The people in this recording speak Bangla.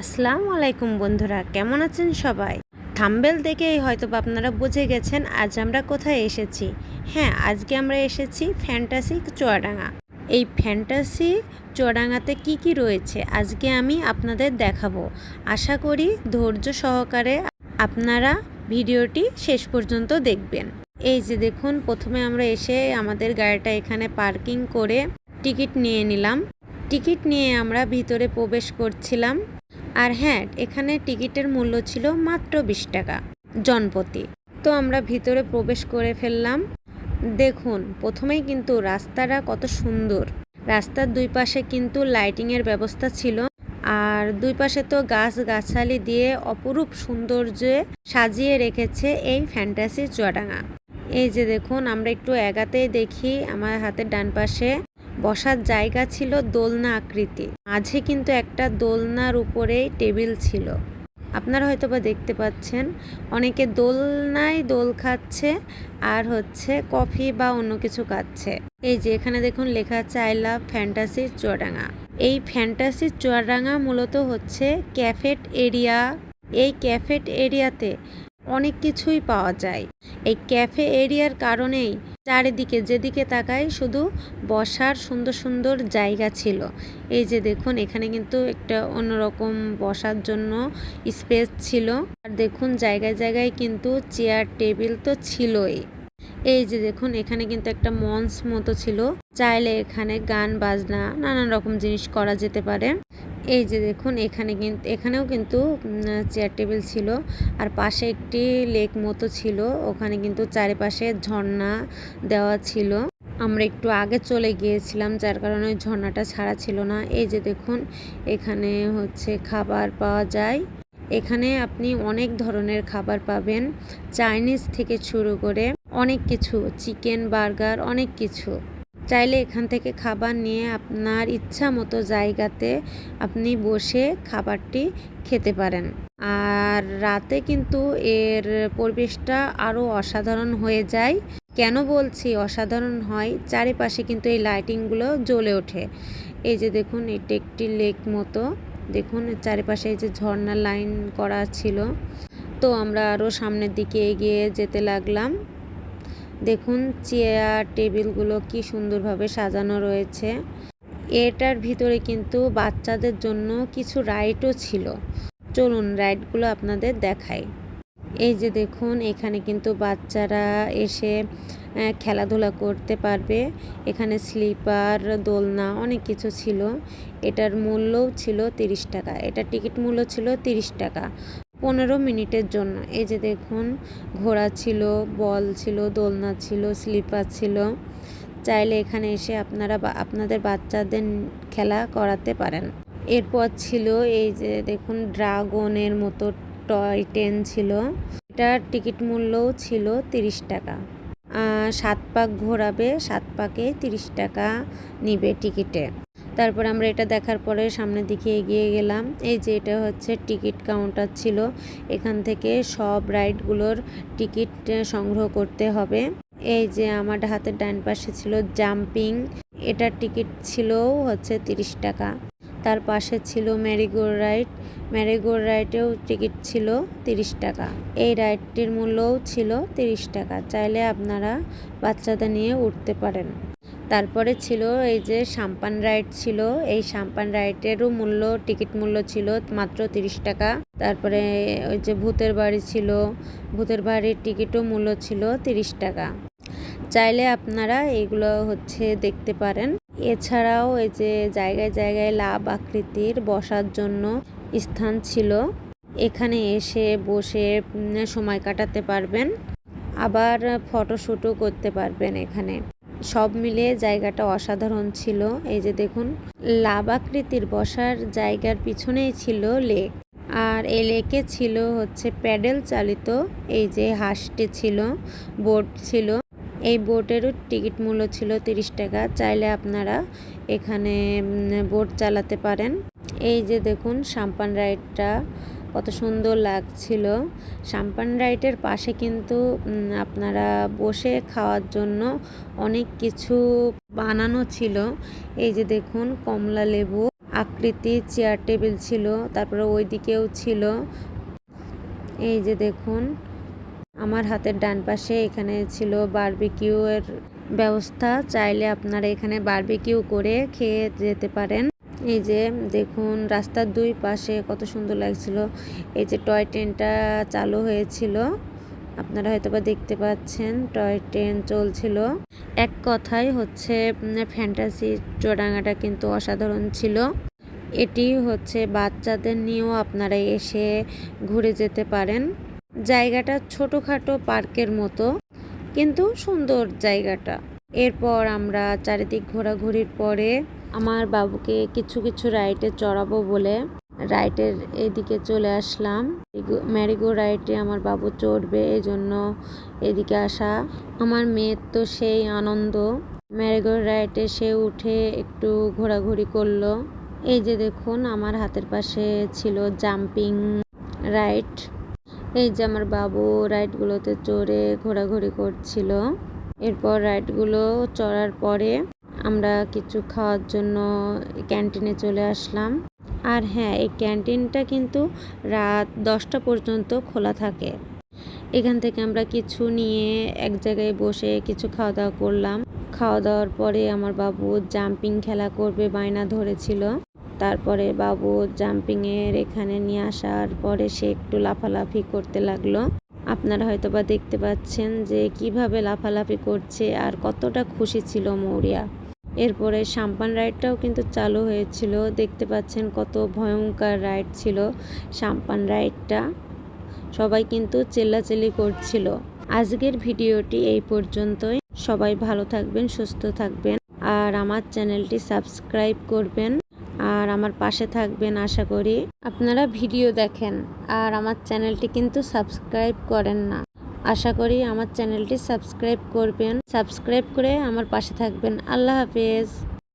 আসসালামু আলাইকুম বন্ধুরা, কেমন আছেন সবাই? থাম্বেল দেখেই হয়তো আপনারা বুঝে গেছেন আজ আমরা কোথায় এসেছি। হ্যাঁ আজকে আমরা এসেছি ফ্যান্টাসি চুয়াডাঙ্গা। এই ফ্যান্টাসি চুয়াডাঙ্গাতে কি কি রয়েছে আজকে আমি আপনাদের দেখাবো। আশা করি ধৈর্য সহকারে আপনারা ভিডিওটি শেষ পর্যন্ত দেখবেন। এই যে দেখুন, প্রথমে আমরা এসে আমাদের গাড়িটা এখানে পার্কিং করে টিকিট নিয়ে নিলাম। টিকিট নিয়ে আমরা ভিতরে প্রবেশ করছিলাম। আর হ্যাঁ এখানে টিকিটের মূল্য ছিল মাত্র বিশ টাকা জনপ্রতি তো আমরা ভিতরে প্রবেশ করে ফেললাম। দেখুন, প্রথমেই কিন্তু রাস্তাটা কত সুন্দর। রাস্তার দুই পাশে কিন্তু লাইটিংয়ের ব্যবস্থা ছিল। আর দুই পাশে তো গাছ গাছালি দিয়ে অপরূপ সৌন্দর্যে সাজিয়ে রেখেছে এই ফ্যান্টাসি চুয়াডাঙ্গা। এই যে দেখুন, আমরা একটু এগাতেই দেখি আমার হাতের ডান পাশে বসার জায়গা ছিল দোলনা আকৃতি মাঝে কিন্তু একটা দোলনার উপরেই টেবিল ছিল। আপনারা হয়তো বা দেখতে পাচ্ছেন, অনেকে দোলনায় দোল খাচ্ছে আর হচ্ছে কফি বা অন্য কিছু খাচ্ছে। এই যে এখানে দেখুন লেখা আছে, আই লাভ ফ্যান্টাসি চুয়াডাঙ্গা। এই ফ্যান্টাসি চুয়াডাঙ্গা মূলত হচ্ছে ক্যাফেট এরিয়া। এই ক্যাফেট এরিয়াতে অনেক কিছুই পাওয়া যায়। এই ক্যাফে এরিয়ার কারণেই চারিদিকে যেদিকে তাকাই শুধু বসার সুন্দর সুন্দর জায়গা ছিল। এই যে দেখুন, এখানে কিন্তু একটা অন্যরকম বসার জন্য স্পেস ছিল। আর দেখুন, জায়গায় জায়গায় কিন্তু চেয়ার, টেবিল তো ছিলই। এই যে দেখুন, এখানে কিন্তু একটা মঞ্চ মতো ছিল। চাইলে এখানে গান, বাজনা, নানান রকম জিনিস করা যেতে পারে। এই যে দেখুন, এখানে কিন্তু এখানেও কিন্তু চেয়ার টেবিল ছিল। আর পাশে একটি লেক মতো ছিল। ওখানে কিন্তু চারিপাশে ঝর্ণা দেওয়া ছিল। আমরা একটু আগে চলে গিয়েছিলাম, যার কারণে ঝর্ণাটা ছাড়া ছিল না। এই যে দেখুন, এখানে হচ্ছে খাবার পাওয়া যায়। এখানে আপনি অনেক ধরনের খাবার পাবেন। চাইনিজ থেকে শুরু করে অনেক কিছু চিকেন বার্গার অনেক কিছু। চাইলে এখান থেকে খাবার নিয়ে আপনার ইচ্ছা মতো জায়গাতে আপনি বসে খাবারটি খেতে পারেন। আর রাতে কিন্তু এর পরিবেশটা আরও অসাধারণ হয়ে যায়। কেন বলছি অসাধারণ হয়? চারিপাশে কিন্তু এই লাইটিংগুলো জ্বলে ওঠে। এই যে দেখুন, এটি একটি লেক মতো। দেখুন, চারিপাশে এই যে ঝর্ণা লাইন করা ছিল। তো আমরা আরও সামনের দিকে এগিয়ে যেতে লাগলাম। দেখুন চেয়ার টেবিলগুলো কি সুন্দরভাবে সাজানো রয়েছে। এটার ভিতরে কিন্তু বাচ্চাদের জন্য কিছু রাইডও ছিল। চলুন রাইডগুলো আপনাদের দেখাই। এই যে দেখুন, এখানে কিন্তু বাচ্চারা এসে খেলাধুলা করতে পারবে। এখানে স্লিপার দোলনা, অনেক কিছু ছিল। এটার মূল্যও ছিল তিরিশ টাকা। এটা টিকিট মূল্য ছিল তিরিশ টাকা। পনেরো মিনিটের জন্য। এই যে দেখুন, ঘোড়া ছিল, বল ছিল, দোলনা ছিল, স্লিপার ছিল। চাইলে এখানে এসে আপনারা আপনাদের বাচ্চাদের খেলা করাতে পারেন। এরপর ছিল এই যে দেখুন, ড্রাগনের মতো টয় ট্রেন ছিল। এটার টিকিট মূল্যও ছিল তিরিশ টাকা। সাত পাক ঘোরাবে, সাত পাকে তিরিশ টাকা নিবে টিকিটে। তারপর আমরা এটা দেখার পরে সামনের দিকে এগিয়ে গেলাম। এই যে এটা হচ্ছে টিকিট কাউন্টার ছিল। এখান থেকে সব রাইডগুলোর টিকিট সংগ্রহ করতে হবে। এই যে আমার হাতের ডান পাশে ছিল জাম্পিং। এটার টিকিট ছিল হচ্ছে তিরিশ টাকা। তার পাশে ছিল merry go ride. Merry go রাইডেও ticket ছিল তিরিশ টাকা। এই রাইডটির মূল্যও ছিল তিরিশ টাকা। চাইলে আপনারা বাচ্চাদের নিয়ে উঠতে পারেন। তারপরে ছিল এই যে সাম্পান রাইড ছিল। এই সাম্পান রাইডেরও মূল্য, টিকিট মূল্য ছিল মাত্র তিরিশ টাকা। তারপরে ওই যে ভূতের বাড়ি ছিল, ভূতের বাড়ির টিকিটও মূল্য ছিল তিরিশ টাকা। চাইলে আপনারা এগুলো হচ্ছে দেখতে পারেন। এছাড়াও এই যে জায়গায় জায়গায় লাভ আকৃতির বসার জন্য স্থান ছিল। এখানে এসে বসে সময় কাটাতে পারবেন। আবার ফটোশ্যুটও করতে পারবেন এখানে। সব মিলিয়ে জায়গাটা অসাধারণ ছিল। এই যে দেখুন লাভ আকৃতির বসার জায়গার পিছনেই ছিল লেক। আর এই লেকে ছিল হচ্ছে প্যাডেল চালিত, এই যে হাঁসটি ছিল, বোট ছিল। এই বোটেরও টিকিট মূল্য ছিল তিরিশ টাকা। চাইলে আপনারা এখানে বোট চালাতে পারেন। এই যে দেখুন, সাম্পান রাইডটা কত সুন্দর লাগছিল। সাম্পান রাইডের পাশে কিন্তু আপনারা বসে খাওয়ার জন্য অনেক কিছু বানানো ছিল। এই যে দেখুন, কমলা লেবু, আকৃতি, চেয়ার টেবিল ছিল, তারপরে ওই দিকেও ছিল। এই যে দেখুন, আমার হাতের ডান পাশে এখানে ছিল বারবিকিউ এর ব্যবস্থা। চাইলে আপনারা এখানে বারবিকিউ করে খেয়ে যেতে পারেন। এই যে দেখুন, রাস্তার দুই পাশে কত সুন্দর লাগছিল। এই যে টয় ট্রেনটা চালু হয়েছিল। আপনারা হয়তো বা দেখতে পাচ্ছেন, টয় ট্রেন চলছিল। এক কথায় হচ্ছে ফ্যান্টাসি চোরাঙাটা কিন্তু অসাধারণ ছিল। এটি হচ্ছে বাচ্চাদের নিয়েও আপনারা এসে ঘুরে যেতে পারেন। জায়গাটা ছোটোখাটো পার্কের মতো, কিন্তু সুন্দর জায়গাটা। এরপর আমরা চারিদিক ঘোরাঘুরির পরে আমার বাবুকে কিছু কিছু রাইডে চড়াবো বলে রাইডের এদিকে চলে আসলাম। ম্যারিগো রাইডে আমার বাবু চড়বে এই জন্য এদিকে আসা। আমার মেয়ের তো সেই আনন্দ। ম্যারিগো রাইডে সে উঠে একটু ঘোরাঘুরি করল। এই যে দেখুন, আমার হাতের পাশে ছিল জাম্পিং রাইড এই যে আমার বাবু রাইডগুলোতে চড়ে ঘোরাঘুরি করছিল। এরপর রাইডগুলো চড়ার পরে আমরা কিছু খাওয়ার জন্য ক্যান্টিনে চলে আসলাম। আর হ্যাঁ এই ক্যান্টিনটা কিন্তু রাত দশটা পর্যন্ত খোলা থাকে। এখান থেকে আমরা কিছু নিয়ে এক জায়গায় বসে কিছু খাওয়া দাওয়া করলাম। খাওয়া দাওয়ার পরে আমার বাবু জাম্পিং খেলা করবে বায়না ধরেছিল। তারপরে বাবু জাম্পিংয়ের এখানে নিয়ে আসার পরে সে একটু লাফালাফি করতে লাগল। আপনারা হয়তো বা দেখতে পাচ্ছেন যে কীভাবে লাফালাফি করছে আর কতটা খুশি ছিল মৌরিয়া। এরপরে সাম্পান রাইডটাও কিন্তু চালু হয়েছিল। দেখতে পাচ্ছেন কত ভয়ঙ্কর রাইড ছিল সাম্পান রাইডটা। সবাই কিন্তু চেল্লাচেল্লি করছিল। আজকের ভিডিওটি এই পর্যন্তই। সবাই ভালো থাকবেন, সুস্থ থাকবেন আর আমার চ্যানেলটি সাবস্ক্রাইব করবেন আর আমার পাশে থাকবেন আশা করি। আপনারা ভিডিও দেখেন আর আমার চ্যানেলটি কিন্তু সাবস্ক্রাইব করেন না। আশা করি আমার চ্যানেলটি সাবস্ক্রাইব করবেন। সাবস্ক্রাইব করে আমার পাশে থাকবেন। আল্লাহ হাফেজ।